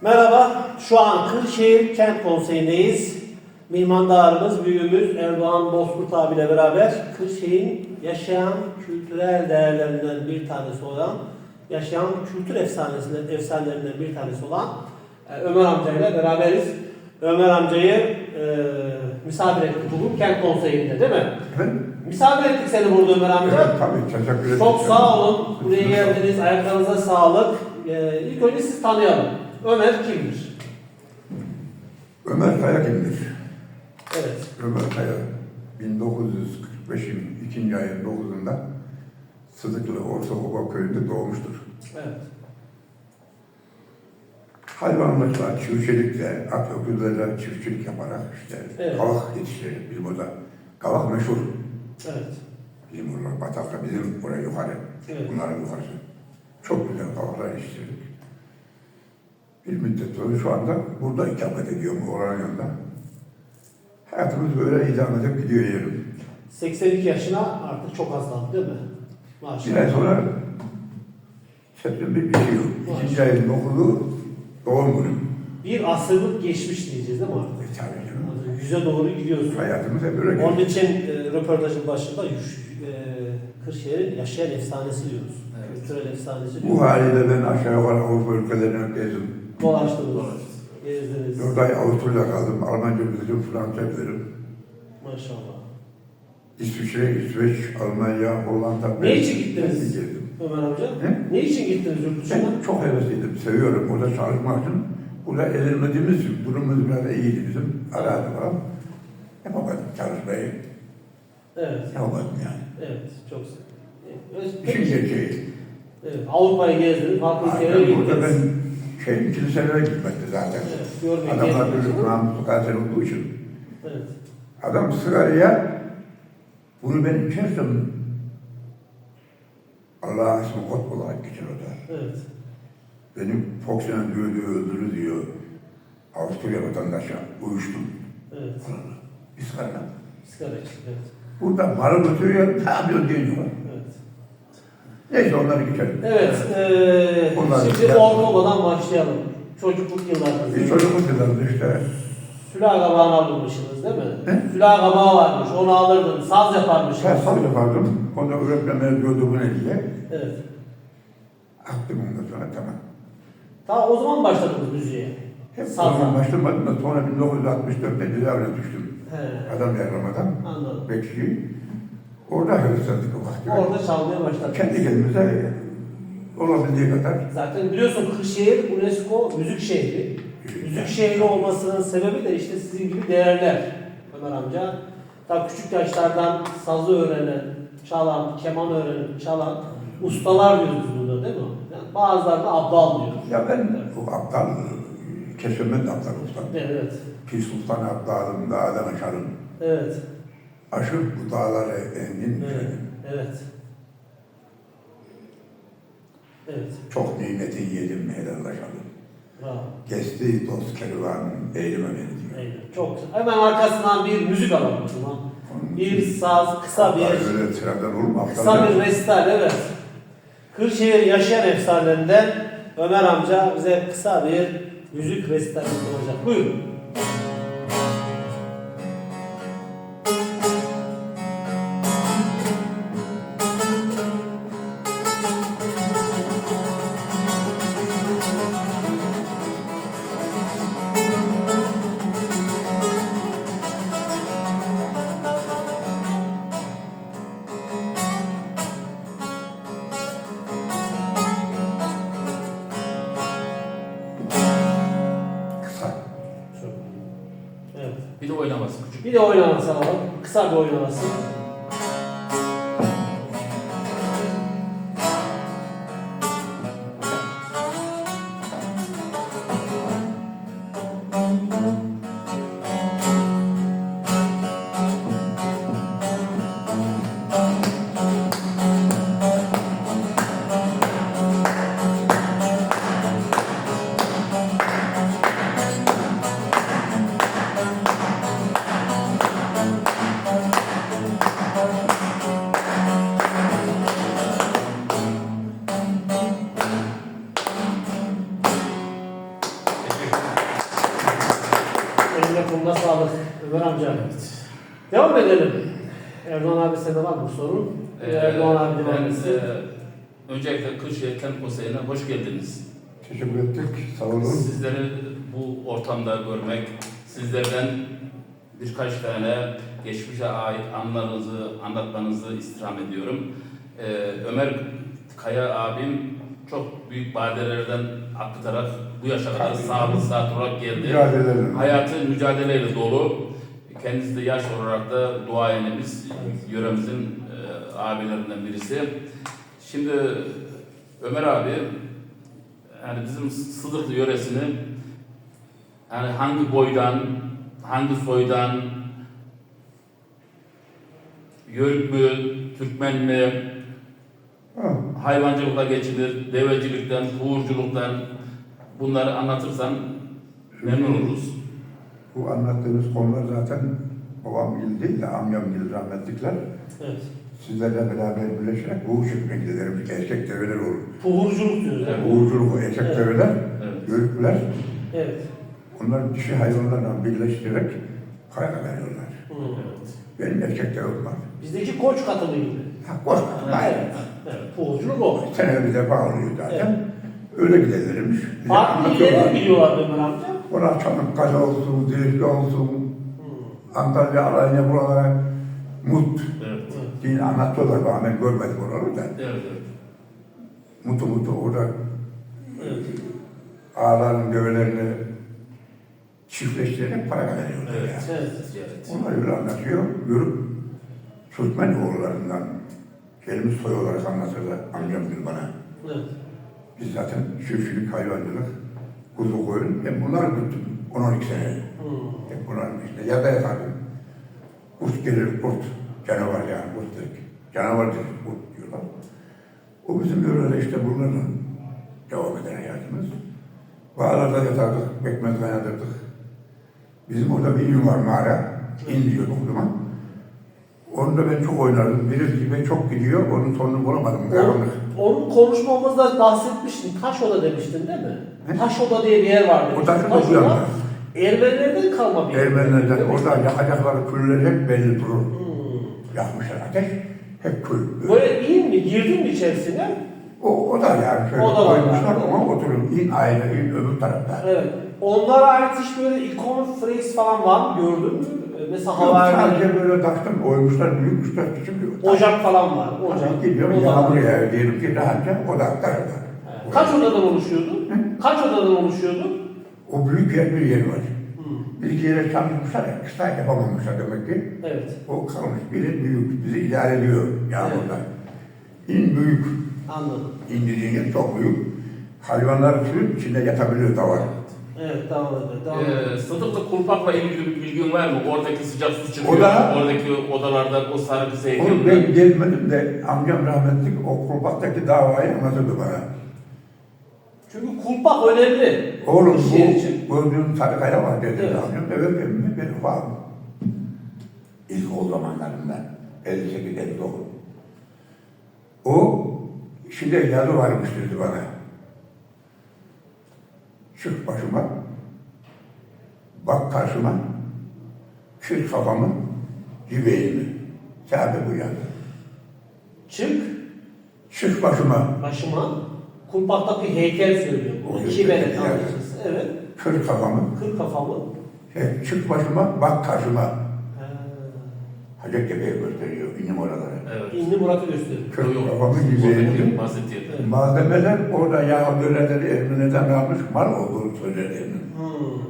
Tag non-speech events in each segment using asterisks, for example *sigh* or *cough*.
Merhaba, şu an Kırşehir Kent Konseyi'ndeyiz. Mihmandarımız, büyüğümüz Erdoğan Bozkurt abiyle beraber Kırşehir'in yaşayan kültürel değerlerinden bir tanesi olan, yaşayan kültür efsanesinden, efsanelerinden bir tanesi olan e, Ömer amcayla beraberiz. Ömer amcayı e, misafir ettik bugün Kent Konseyi'nde değil mi? Efendim? Misafir ettik seni burada Ömer amca. Evet, tabii teşekkür ederim. Çok sağ olun. Buraya geldiniz. Ayaklarınıza sağlık. Ee, ilk önce sizi tanıyalım. Ömer kimdir? Ömer Kaya kimdir? Evet. Ömer Kaya 1945'in ikinci ayın 9'unda Sıdıklı Ortaoba köyünde doğmuştur. Evet. Hayvanlıkla, çiftçilikle, at öküzlerle çiftçilik yaparak işte Evet. kavak yetiştirir. Bizim orada kavak meşhur. Evet. Bizim oralar Batak'ta bizim oraya yukarı. Evet. Bunların yukarısı. Çok güzel kavaklar yetiştirdik. Bir müddet sonra şu anda burada ikamet ediyorum oranın yanında. Hayatımız böyle idame edip gidiyor yerim. 82 yaşına artık çok az kaldı değil mi? Bir Maşallah. ay sonra September bitiyor. İkinci ayın dokuzu doğum günüm. Bir asırlık geçmiş diyeceğiz değil mi artık? E tabii canım. Yüze doğru gidiyorsun. Hayatımız hep böyle Onun için e, röportajın başında yüz, e, Kırşehir'in yaşayan efsanesi diyoruz. Kültürel efsanesi Bu diyoruz. haliyle ben aşağı yukarı Avrupa ülkelerine gezdim. Dolaştınız. Gezdiniz. Dört ay Avusturya'da kaldım. Almanca bilirim, Fransızca bilirim. Maşallah. İsviçre, İsveç, Almanya, Hollanda. Ne için gittiniz? Gezdim. Ömer amca. He? Ne için gittiniz yurt dışına? Ben çok hevesliydim, seviyorum. Orada çalışmak için. Burada edilmediğimiz durumumuz biraz iyiydi bizim. Aradı falan. Yapamadım çalışmayı. Evet. Yapamadım yani. Evet. Çok güzel. Evet, İşin gerçeği. Evet, Avrupa'ya gezdiniz, farklı ülkelere burada ben gittiniz. şeyin kiliselere gitmekti zaten. Evet, Adamlar çocuk namuslu katil olduğu için. Evet. Adam sigaraya bunu ben içersem Allah'a ismi kot olarak geçer o da. Evet. Benim Fox'un diyor, öldürür diyor. Avusturya vatandaşa uyuştum. Evet. Bir sigara. Sigara. Evet. Burada malı götürüyor, ne diyor diyor. Neyse onları geçelim. Evet. eee Onlar- şimdi ortaokuldan başlayalım. Çocukluk yıllarınızda. çocukluk yıllarında işte Sülah kabağını almışsınız değil mi? He? Sülah kabağı varmış, onu alırdın, saz yaparmışsınız. her sal yapardım. Onda öğretmenler ne diye. Evet. Attım ondan sonra tamam. Ta o zaman başladınız müziğe. Hep Sazla. başlamadım da sonra 1964'te cezaevine düştüm. He. Adam yarlamadan. Anladım. Bekçi. Orada o vakti. Orada çalmaya başladınız. Kendi kendimize olabildiği kadar Zaten biliyorsun Kırşehir UNESCO müzik şehri. Müzik şehri olmasının sebebi de işte sizin gibi değerler Ömer amca. Daha küçük yaşlardan sazı öğrenen, çalan, keman öğrenen, çalan ustalar diyoruz burada değil mi? Yani bazıları da abdal diyor. Ya ben o aptal, keşfemen de aptal ustam. Evet, Pir Sultan aptalım, dağdan aşarım. evet, Aşıp bu dağları engin evet, evet. Evet, Çok nimeti yedim, helallaşalım. bravo. Geçti dost kervan, eğilime beni diyor. Eyvallah. Çok güzel. Hemen arkasından bir müzik alalım o zaman. Bir saz, kısa bir Öyle mu? Aptal Kısa bir resital evet. Kırşehir yaşayan efsanelerinden Ömer amca bize kısa bir müzik resital olacak. Buyurun. Bir de oynaması alalım. Kısa bir oynaması. Devam edelim. Erdoğan abi sende var mı sorun? Ee, Erdoğan abi ben, e, öncelikle Kırşehir Kent Konseyi'ne hoş geldiniz. Teşekkür ettik. Sağ olun. Sizleri bu ortamda görmek, sizlerden birkaç tane geçmişe ait anlarınızı anlatmanızı istirham ediyorum. Ee, Ömer Kaya abim çok büyük badirelerden akıtarak bu yaşa kadar Tabii. sağlık saat olarak geldi. Mücadeleler. Hayatı mücadeleyle dolu. Kendisi de yaş olarak da duayenimiz, yöremizin e, abilerinden birisi. Şimdi Ömer abi, yani bizim Sıdıklı yöresini yani hangi boydan, hangi soydan, Yörük mü, Türkmen mi, Ha, hayvancılıkla geçinir, devecilikten, huğurculuktan bunları anlatırsan memnun oluruz. Bu anlattığınız konular zaten babam değil de amcam gibi rahmetlikler. Evet. Sizlerle beraber birleşerek bu giderim. Erkek develer olur. Puhurculuk diyoruz. Evet. Uğurculuk o erkek Evet. develer, Evet. yörükler. Evet. Onlar dişi hayvanlarla birleştirerek kaynak veriyorlar. Hmm. Evet. Benim erkek devem var. Bizdeki koç katımı gibi. Ha, koş. Evet. Evet. Puhurculuk o. Senede bir defa oluyor zaten. Öyle giderlermiş. Bize Farklı illere gidiyorlar Ömer amca. Ona Çanakkale olsun, Dirikli olsun. Antalya, Alanya buralara Mut Evet. diye anlatıyorlar bana. Ben görmedim oraları da. Evet. evet. Mutu mutu orada Evet. ağaların dövelerini çiftleştirerek para kazanıyorlar Evet. ya. Evet. Evet. Onlar öyle anlatıyor. Yürüp Türkmen oğullarından gelmiş soy olarak anlatırlar amcam bana. Evet. Biz zaten çiftçilik, hayvancılık, kuzu koyun. Ben bunları tuttum 10-12 sene. Hmm. Hep bunların işte ya da yatardım. Kurt gelir kurt. Canavar yani kurt dedik. Canavar dedik kurt diyorlar. O bizim yörede işte bunlarla devam eden hayatımız. Bağlarda yatardık, pekmez kaynatırdık. Bizim orada bir in var mağara. İn diyorduk o zaman. Onu da ben çok oynardım. Biri gibi çok gidiyor, onun sonunu bulamadım. Karanlık. Onun konuşmamızda bahsetmiştin. Taş oda demiştin değil mi? He? Taş oda diye bir yer var demiştin. Taş o yanda. Ermenilerden kalma bir yer. Ermenilerden orada yakacakları külleri hep belli durur. Hmm. Yakmışlar ateş, hep kül. Böyle in mi? Girdin mi içerisine? O, o da yani şöyle O da koymuşlar yani. ama oturun in ayrı in öbür tarafta. Evet. Onlara ait hiç böyle ikon phrase falan var mı? Gördün mü? Mesela Yok, havariler, sadece böyle taştan koymuşlar, büyükmüşler, küçük. ocak falan var. Ocak. Ocak gidiyor, O da yağmur var. yağıyor diyelim ki rahatça o da tarafta. Evet. Kaç odadan oluşuyordu? Kaç odadan oluşuyordu? O büyük yer bir yer var. Hmm. Bir iki yere çalışmışlar ya, kısa yapamamışlar demek ki. Evet. O kalmış biri büyük, bizi idare ediyor yağmurda. İn büyük, Anladım. in dediğin yer çok büyük. Hayvanlar sürüp içinde yatabiliyor da var. Evet devam edelim. Devam edelim. Ee, Sıdıklı Kulpak'la ilgili bir bilgin var mı? Oradaki sıcak su çıkıyor. Oda- Oradaki odalarda o sarı kız Onu ben gelmedim de amcam rahmetlik o kurbaktaki davayı anlatırdı bana. Çünkü kulpak önemli. Oğlum İş yeri için. bu gördüğün Sarıkaya var dedi Evet. amcam. Evet emmi ben ufağım. İlk o zamanlarında 58 59. O şimdi yazı varmış dedi bana. Çık başıma. Bak karşıma. Kır kafamı. Yübeğimi. Sahibi bu yazı. Çık Çık başıma. başıma. Kulpaktaki heykel söylüyor. O iki tanrıcısı. Evet. Kır kafamı. Kır kafamı. Şey, çık başıma. Bak karşıma. Ha. Hacettepe'ye gösteriyor. İnim oralara. Evet. İnni Murat'ı gösteriyor. Kır Yok, bahsettiği. Evet. Malzemeler orada Yahudilerden Ermenilerden kalmış mal olduğunu söyler Ermeni. Hmm.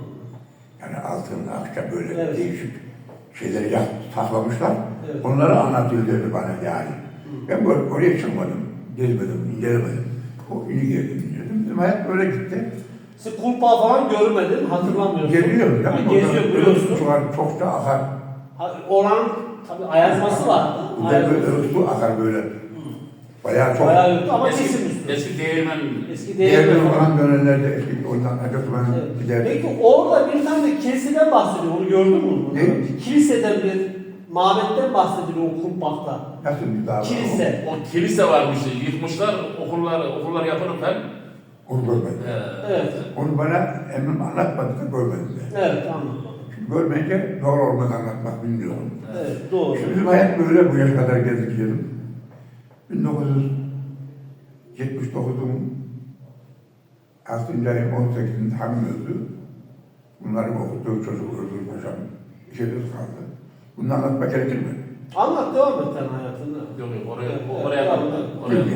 Yani altın, akça böyle Evet. değişik şeyleri yak, saklamışlar. Evet. Onları anlatıyor dedi bana yani. Ben böyle oraya çıkmadım, gezmedim, incelemedim. O iyi geldim, inceledim. Bizim hayat böyle gitti. Sen kulpağı falan görmedin, hatırlamıyorsun. Geziyorum ya. Ha, Geziyor biliyorsun. Şu an çok da akar. Ha, Oranın tabii ayazması var. Bir de böyle su akar böyle. Bayağı çok. Bayağı yoktu ama kesin Eski, üstü. eski değirmen Eski Diğer değerli falan dönemlerde eski ondan Hacettepe'nin Evet. giderdik. Peki orada bir tane kiliseden bahsediyor, onu gördün mü? Ne? Kiliseden bir mabetten bahsediliyor o kulpakta. Nasıl bir dava? Kilise. o kilise varmış. Yıkmışlar okullar okullar yapılırken. Onu görmedim. Ee, Evet. Onu bana emmim anlatmadı da görmedim de. Evet anladım. Görmeyince doğru olmadan anlatmak bilmiyorum. Evet, doğru. İşte bizim hayat böyle bu yaşa kadar geldik diyelim. 1979'un 6. ayın 18'inde hamile öldü. Bunları okuttuğu çocuk öldü. İşe düz kaldı. Bunu anlatmak gerekir mi? Anlat devam et sen hayatında. Yok yok oraya Evet, oraya. Oraya mi?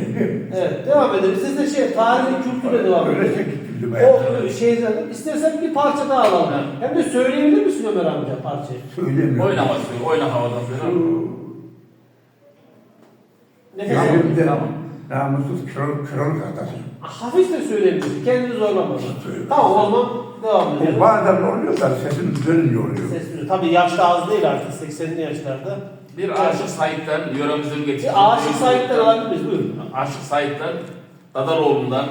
Evet, devam edelim. Siz de şey, tarihi kültüre devam Öyle edelim. Hayat. O şeyden, istersen bir parça daha alalım. Evet. Hem de söyleyebilir misin Ömer amca parçayı? Söyleyemiyorum. Oyna başlıyor. Oyna havada falan. Nefes alın. bir de Tamam. namussuz kral, kralık hatası. Hafif de söyleyebilirsin. Kendini zorlamadan. Söyle. Tamam o zaman devam edelim. Bu bazen oluyor da sesin düzenince oluyor. Ses duyuyor. Tabii yaşta az değil artık 80'li yaşlarda. Bir aşık Said'den yöremizin geçtiği. Bir aşık sahipler alabilir miyiz? Buyurun. Aşık Said'den Dadaroğlu'ndan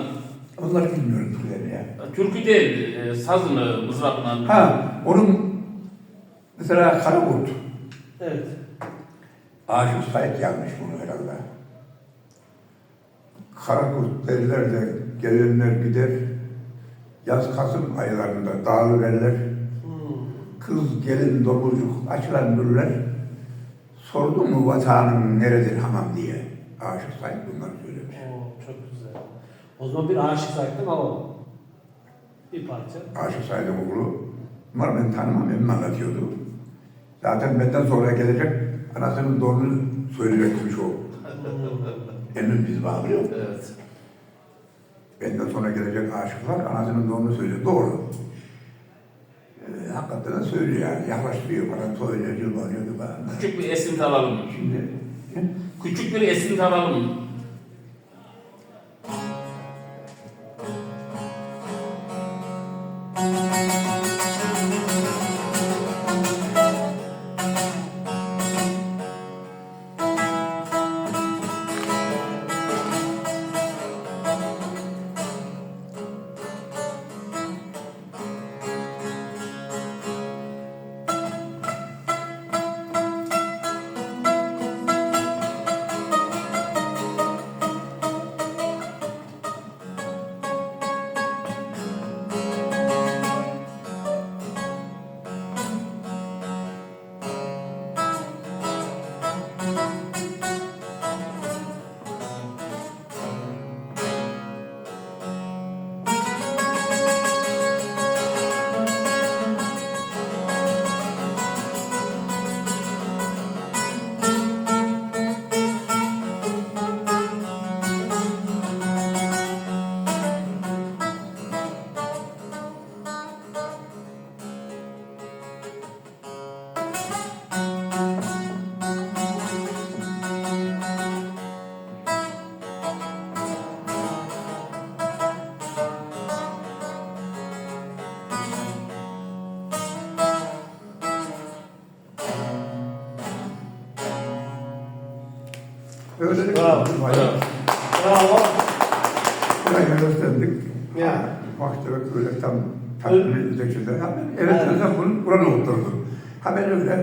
Onları bilmiyorum. Türkü değil, e, sazını, mızrakla. Ha, onun mesela Karakurt. Evet. Aşık Said yazmış bunu herhalde. Karakurt derler de gelenler gider. Yaz Kasım aylarında dağılıverler. Hmm. Kız gelin domuzcuk açılan nurlar. Sordu mu vatanın neredir hamam diye. Aşık Said bunları söylemiş. Oo, çok güzel. O zaman bir aşık sahipten alalım. Bir parça. Aşık Said'in oğlu. Bunlar ben tanımam, emmi anlatıyordu. Zaten benden sonra gelecek anasının doğrunu söyleyecekmiş o. *laughs* Emmim biz bağlıyor. Evet. Benden sonra gelecek aşıklar anasının doğrunu söylüyor. Doğru. Ee, hakikaten de söylüyor yani. Yaklaştırıyor bana, söylüyor, yılbanıyordu bana. Küçük bir esinti alalım. Şimdi? Küçük bir esinti alalım. Öyle de Bravo. Burayı gösterdik. Ya. Vakti ve böyle tam. Ha, ben- Evet, Evet. evet. bunu buranı oturdum. Ha ben öyle öyle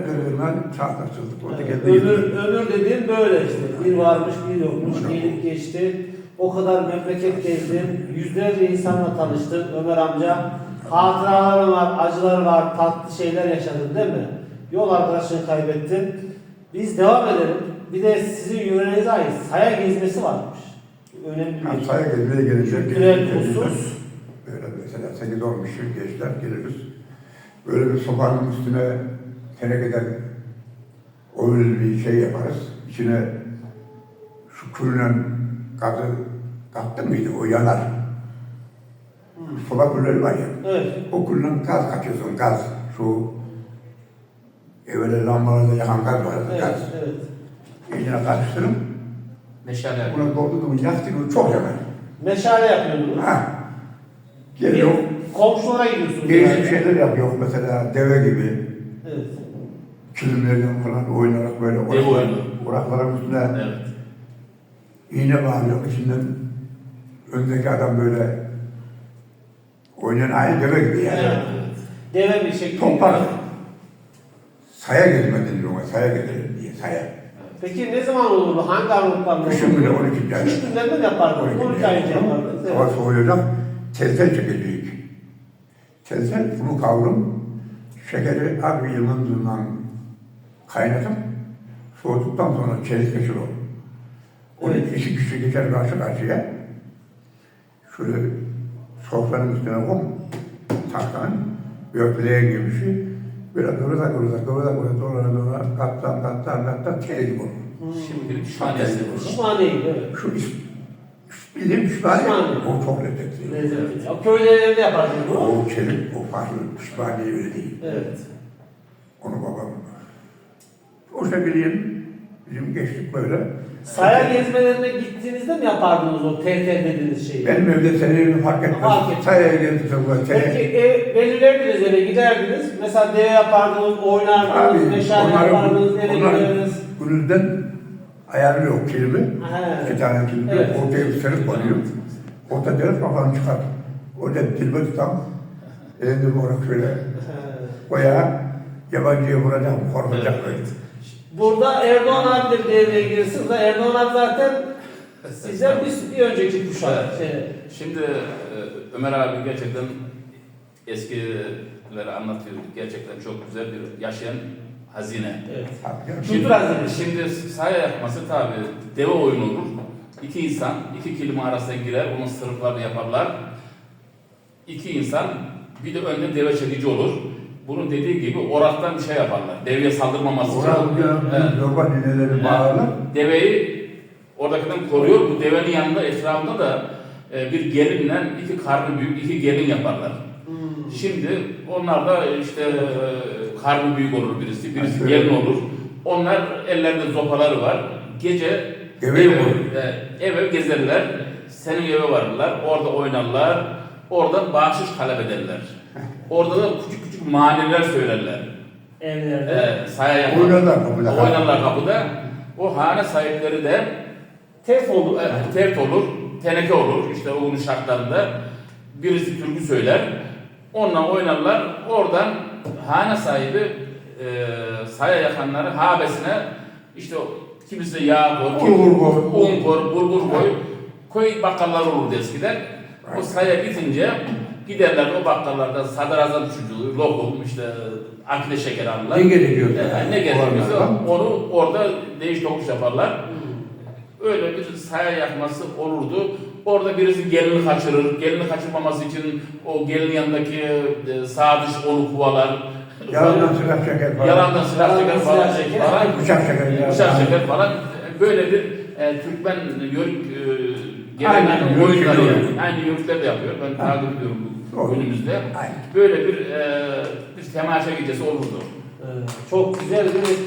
çağdaşçılık. Orada Evet, geldi. ömür, ömür dediğin böyle işte. Bir varmış bir yokmuş. Gelip geçti. O kadar memleket gezdin. Yüzlerce insanla tanıştın Ömer amca. Hatıraların var, acılar var, tatlı şeyler yaşadın değil mi? Yol arkadaşını kaybettin. Biz devam edelim. Bir de sizin yörenize ait saya gezmesi varmış. Önemli Ha, bir Saya gezmeye gelecek. kültürel husus. Böyle mesela 8-10 kişi gençler geliriz. Böyle bir sopanın üstüne tenekeden öyle bir şey yaparız. İçine şu külünen gazı kattı mıydı o yanar. Soba külleri var ya. Evet. O külden gaz kaçıyorsun gaz. Şu evvela lambalarda yakan gaz var. Evet. Gaz. Evet. İçine karıştırın. Meşale yapıyor. Buna doldurdum yaktığını çok yanar. Meşale yapıyordunuz. Ha. Geliyor. Komşulara gidiyorsunuz. Değişik yani. şeyler yapıyor mesela deve gibi. Evet. Kilimlerden falan oynarak böyle Deve oraklar- oyunu. orakların üstüne Evet. iğne bağlıyor. İçinden öndeki adam böyle oynayan aynı deve gibi yani. Evet. Deve bir şekilde. Toplar. Saya gezme denir ona. Saya gezelim diye. Saya. Peki ne zaman olur bu? Hangi aralıklarla Kışın olur? bile 12 yani. Kış günlerinde mi yapardınız? 12 ay önce yapardınız. Hava Evet. soğuyacak. Telsel çekecek. Telsel bunu kavrum. Şekeri az bir yılından kaynatıp soğuduktan sonra çelik geçir o. Onu Evet. iki kişi geçer karşı karşıya. Şöyle sofranın üstüne koy. Tahtanın böğürtleyen gibi bir. Böyle kıvırda kıvırda kıvırda kıvırda dolara dolara kattan kattan kattan çelik gibi olur. Şimdi pişmaniyesi bu. Pişmaniyim evet. Şu is, bildiğim pişmaniye, Pişmaniye. o çok lezzetli. Lezzetli. O köylerinde yapardınız bunu. O çelik, o farklı pişmaniye öyle değil. Evet. Onu babam. O şekilde bizim geçtik böyle. Saya gezmelerine gittiğinizde mi yapardınız o TT dediğiniz şeyi? Benim evde seneyerini fark etmez. Fark etmez. Sayaya geldi bu Peki sene. ev belirlerdiniz eve giderdiniz. Mesela deve yapardınız, oynardınız, meşale onların, yapardınız, eve onların giderdiniz. gününden ayarı yok kelime. He. İki tane kelime Evet. ortaya bir serif koyuyor. Orta deriz kafanı çıkar. Orada dilbe tutam. Elinde bu olarak şöyle He. koya yabancıya vuracağım, korkacak böyle. Burada Erdoğan abi de devreye girsin. Da Erdoğan abi zaten sizden bir, bir önceki kuşak. Evet. Şey, Şimdi e, Ömer abi gerçekten eskileri anlatıyor. Gerçekten çok güzel bir yaşayan hazine. evet. Şimdi, şimdi sahaya yakması tabi deve oyunu olur. İki insan iki kelime arasına girer, onun sırıklarını yaparlar. İki insan bir de önde deve çekici olur. Bunun dediği gibi oraktan bir şey yaparlar. Deveye saldırmaması için. Orada Evet. yorba nineleri bağlarlar. Deveyi oradakinden koruyor. Bu devenin yanında etrafında da e, bir gelinle iki karnı büyük iki gelin yaparlar. Hmm. Şimdi onlar da işte e, karnı büyük olur birisi, birisi Ha, gelin olur. Onlar ellerinde zopaları var. Gece Eve mi e, eve gezerler. Senin eve varırlar. Orada oynarlar. Oradan bahşiş talep ederler. Orada da küçük küçük maniler söylerler. Evlerde. E, saya yapar. Oynarlar kapıda. Oynarlar kapıda. O hane sahipleri de Tef olur. e, tert olur, teneke olur işte o günün şartlarında. Birisi türkü söyler. Onunla oynarlar. Oradan hane sahibi e, saya yakanları habesine işte o- kimisi yağ koy, Bulgur koy. un koy, bulgur koy. Koy bakkallar olurdu eskiden. O saya bitince giderler o bakkallardan sadrazam çocuğu, lokum, işte akile şeker alırlar. Ne gerekiyorsa. E, ne gerekiyorsa onu orada değiş tokuş yaparlar. Öyle bir saya yakması olurdu. Orada birisi gelini kaçırır. Gelini kaçırmaması için o gelinin yanındaki e, sağ dış onu kovalar. Yalandan silah çeker falan. Yalandan silah çeker falan. çeker. falan. Bıçak çeker. Bıçak çeker falan. Böyle bir e, Türkmen yörük e, yörük oyunları yani. Aynı yörükler de yapıyor. Ben takip ediyorum bu Doğru. günümüzde. Aynen. Böyle bir e, bir temaşa gecesi olurdu. Ee, Çok güzel bir etkinlik.